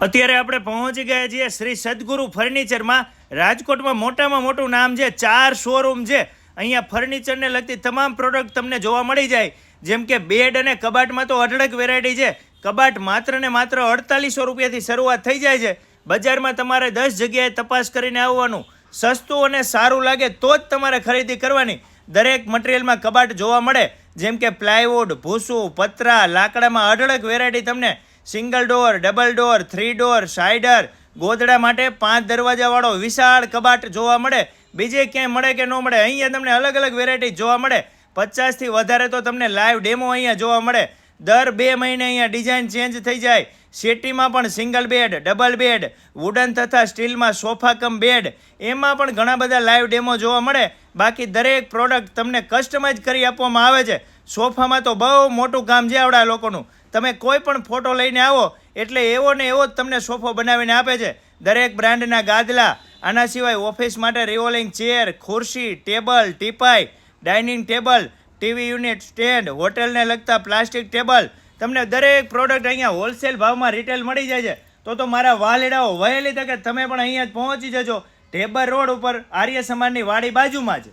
અત્યારે આપણે પહોંચી ગયા છીએ શ્રી સદગુરુ ફર્નિચરમાં. રાજકોટમાં મોટામાં મોટું નામ છે, ચાર શોરૂમ છે. અહીંયા ફર્નિચરને લગતી તમામ પ્રોડક્ટ તમને જોવા મળી જાય. જેમ કે બેડ અને કબાટમાં તો અઢળક વેરાયટી છે. કબાટ માત્ર ને માત્ર અડતાલીસો રૂપિયાથી શરૂઆત થઈ જાય છે. બજારમાં તમારે દસ જગ્યાએ તપાસ કરીને આવવાનું. સસ્તું અને સારું લાગે તો જ તમારે ખરીદી કરવાની. દરેક મટીરિયલમાં કબાટ જોવા મળે. જેમ કે પ્લાયવુડ ભૂસું, પતરા, લાકડામાં અઢળક વેરાયટી તમને single door, double door, three door, cider. ગોદડા માટે પાંચ દરવાજાવાળો વિશાળ કબાટ જોવા મળે. બીજે ક્યાંય મળે કે ન મળે, અહીંયા તમને અલગ અલગ વેરાયટી જોવા મળે. પચાસથી વધારે તો તમને લાઈવ ડેમો અહીંયા જોવા મળે. દર બે મહિને અહીંયા ડિઝાઇન ચેન્જ થઈ જાય. સિટીમાં પણ single bed double bed wooden તથા સ્ટીલમાં સોફા કમ બેડ એમાં પણ ઘણા બધા લાઈવ ડેમો જોવા મળે. બાકી દરેક પ્રોડક્ટ તમને કસ્ટમાઇઝ કરી આપવામાં આવે છે. સોફામાં તો બહુ મોટું કામ છે આવડા લોકોનું. તમે કોઈ પણ ફોટો લઈને આવો, એટલે એવો ને એવો જ તમને સોફો બનાવીને આપે છે. દરેક બ્રાન્ડના ગાદલા, આના સિવાય ઓફિસ માટે રિવોલિંગ ચેર, ખુરશી, table, teapoy, dining table, TV unit stand, હોટેલને લગતા પ્લાસ્ટિક ટેબલ, તમને દરેક પ્રોડક્ટ અહીંયા હોલસેલ ભાવમાં રિટેલ મળી જાય છે. તો તો મારા વાલેડાઓ વહેલી તકે તમે પણ અહીંયા જ પહોંચી જજો. ટેબલ રોડ ઉપર આર્ય સમાજની વાડી બાજુમાં જ.